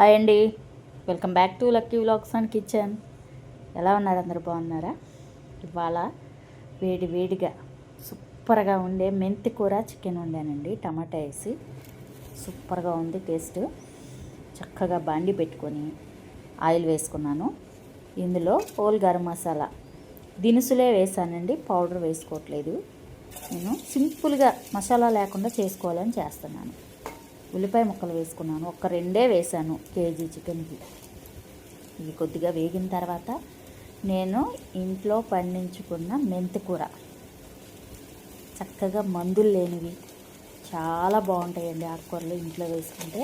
Hi అండి. Welcome back to lucky vlogs and kitchen. ఎలా ఉన్నారు అందరు? బాగున్నారా? ఇవాళ వేడి వేడిగా సూపర్గా ఉండే మెంతి కూర చికెన్ వండానండి. టమాటా వేసి సూపర్గా ఉంది టేస్ట్. చక్కగా బాండి పెట్టుకొని ఆయిల్ వేసుకున్నాను. ఇందులో హోల్ గరం మసాలా. దినుసులే వేసానండి పౌడర్ వేసుకోవట్లేదు. నేను సింపుల్గా మసాలా లేకుండా చేసుకోవాలని చేస్తున్నాను. ఉల్లిపాయ ముక్కలు వేసుకున్నాను. ఒక్క రెండే వేసాను కేజీ చికెన్కి. ఇవి కొద్దిగా వేగిన తర్వాత నేను ఇంట్లో పండించుకున్న మెంతికూర. చక్కగా మందులు లేనివి. చాలా బాగుంటాయండి ఆకుకూరలు ఇంట్లో వేసుకుంటే.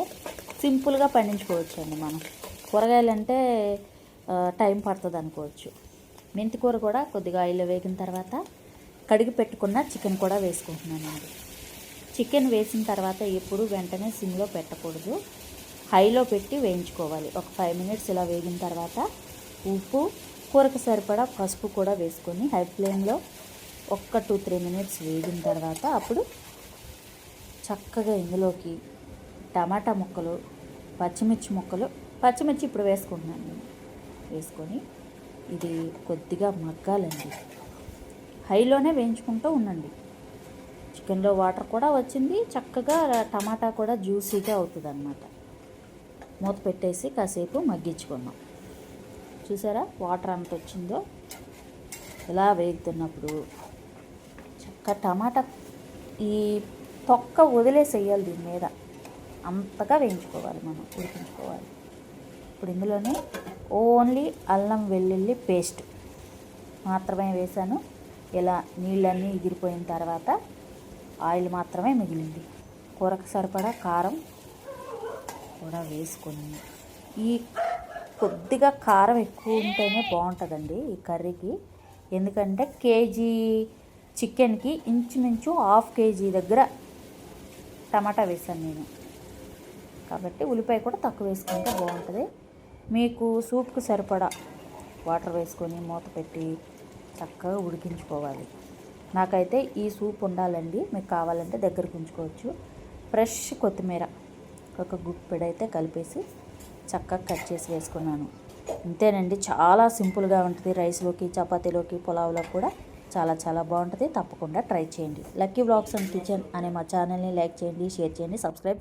సింపుల్గా పండించుకోవచ్చు అండి మనం. కూరగాయలు అంటే టైం పడుతుంది అనుకోవచ్చు. మెంతి కూర కూడా కొద్దిగా ఆయిల్లో వేగిన తర్వాత కడిగి పెట్టుకున్న చికెన్ కూడా వేసుకుంటున్నానండి. చికెన్ వేసిన తర్వాత ఎప్పుడు వెంటనే సిమ్లో పెట్టకూడదు. హైలో పెట్టి వేయించుకోవాలి. ఒక ఫైవ్ మినిట్స్ ఇలా వేగిన తర్వాత ఉప్పు కూరకు సరిపడా పసుపు కూడా వేసుకొని హై ఫ్లేమ్లో ఒక్క టూ త్రీ మినిట్స్ వేగిన తర్వాత అప్పుడు చక్కగా ఇందులోకి టమాటా ముక్కలు పచ్చిమిర్చి ముక్కలు పచ్చిమిర్చి ఇప్పుడు వేసుకుంటున్నాను నేను. వేసుకొని ఇది కొద్దిగా మగ్గాలండి. హైలోనే వేయించుకుంటూ ఉండండి. చికెన్లో వాటర్ కూడా వచ్చింది. చక్కగా టమాటా కూడా జ్యూసీగా అవుతుంది అనమాట మూత పెట్టేసి కాసేపు మగ్గించుకున్నాం చూసారా? వాటర్ అంత వచ్చిందో? ఇలా వేగుతున్నప్పుడు? చక్క టమాటా ఈ తొక్క వదిలేసేయాలి దీని మీద. అంతగా వేయించుకోవాలి మనం ఉడికించుకోవాలి. ఇప్పుడు ఇందులోనే ఓన్లీ అల్లం వెల్లుల్లి పేస్ట్ మాత్రమే వేసాను ఇలా నీళ్ళన్నీ ఎగిరిపోయిన తర్వాత ఆయిల్ మాత్రమే మిగిలింది. కూరకు సరిపడా కారం కూడా వేసుకొని. ఈ కొద్దిగా కారం ఎక్కువ ఉంటేనే బాగుంటుందండి ఈ కర్రీకి. ఎందుకంటే కేజీ చికెన్కి ఇంచుమించు హాఫ్ కేజీ దగ్గర టమాటా వేసాను నేను. కాబట్టి ఉల్లిపాయ కూడా తక్కువ వేసుకుంటే బాగుంటుంది. మీకు సూప్కి సరిపడా వాటర్ వేసుకొని మూత పెట్టి చక్కగా ఉడికించుకోవాలి. నాకైతే ఈ సూప్ ఉండాలండి. మీకు కావాలంటే దగ్గరకు ఉంచుకోవచ్చు. ఫ్రెష్ కొత్తిమీర ఒక గుప్పెడైతే కలిపేసి చక్కగా కట్ చేసి వేసుకున్నాను. అంతేనండి చాలా సింపుల్గా ఉంటుంది. రైస్లోకి చపాతీలోకి పులావ్లో కూడా చాలా చాలా బాగుంటుంది. తప్పకుండా ట్రై చేయండి. లక్కీ బ్లాగ్స్ అండ్ కిచెన్ అనే మా ఛానల్ని లైక్ చేయండి షేర్ చేయండి సబ్స్క్రైబ్